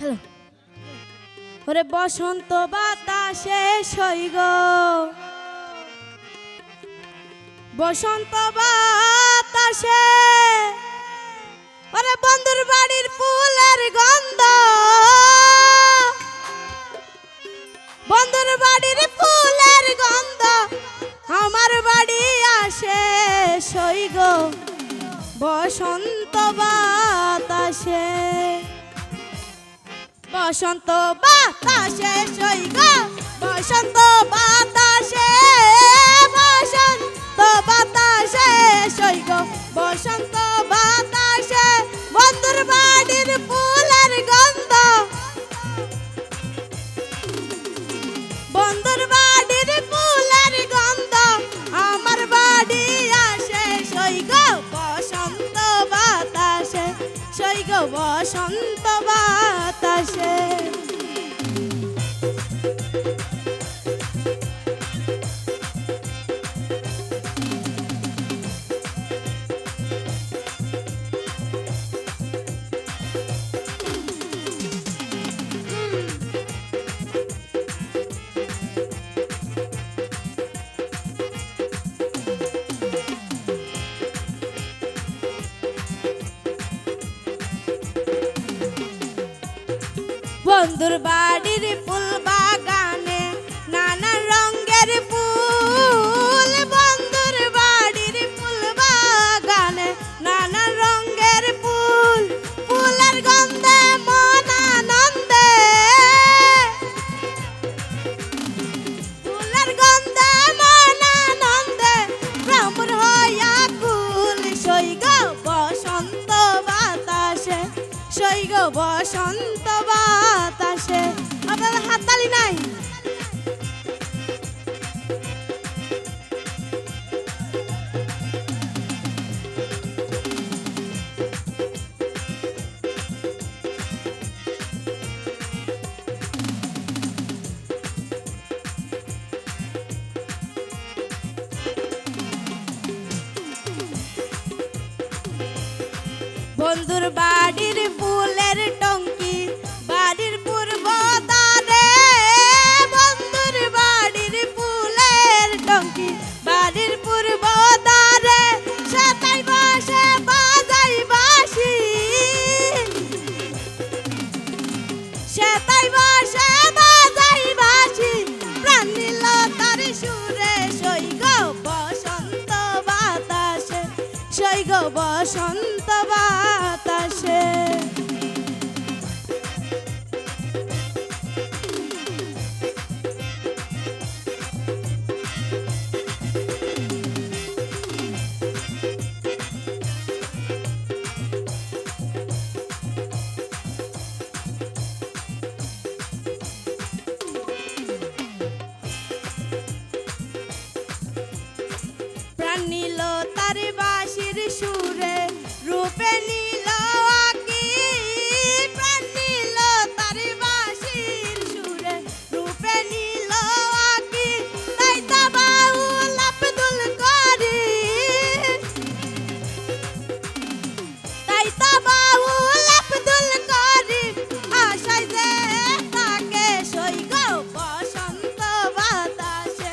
Hello. ওরে বসন্ত বাতাসে সইগ বসন্ত বাতাসে। ওরে বন্ধুর বাড়ির ফুলের গন্ধ। বন্ধুর বাড়ির ফুলের গন্ধ আমার বাড়ি আসে সইগ বসন্ত বাতাসে। বসন্ত বাতাসে সইগ বসন্ত বাতাসে বসন্ত বাতাসে সইগ বসন্ত বাতাসে বন্ধুর বাড়ির ফুলের গন্ধ। বন্ধুর বাড়ির ফুলের গন্ধ, আমার বাড়ি আসে সইগ বসন্ত বাতাসে সইগ বসন্ত বাতাসে। Gracias. বন্ধুর বাড়ির ফুল বাগানে নানা রঙের ফুল। বন্ধুর বাড়ির ফুল বাগানে নানা রঙের ফুল। ফুলের গন্ধে মন আনন্দে। ফুলের গন্ধে মন আনন্দে। ভ্রমর হইয়া কুল সৈগ বসন্ত বাতাসে। সৈগ বসন্ত বন্ধুর বাড়ির ফুলের টঙ্কি, বাড়ির পূর্ব দ্বারে বন্ধুর বাড়ির ফুলের টঙ্কি, বাড়ির পূর্ব দ্বারে সাতাই বসে বাজাই বাসি সেতাই বসে বাজাই বাসি প্রাণ নিল তার সুরে সৈগ বসন্ত বাতাসে সৈগ বসন্ত তার বাঁশির সুরে রূপে নিল আকি, প্রাণ নিল তার বাঁশির সুরে রূপে নিল আকি, তাই তা বাউল আব্দুল করি তাই তা আব্দুল করি আশায় যে তাকে সৈগ বসন্ত বাতাসে।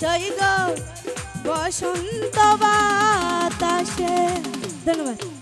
বাতাসে সৈগ বসন্ত বাতাসে। ধন্যবাদ।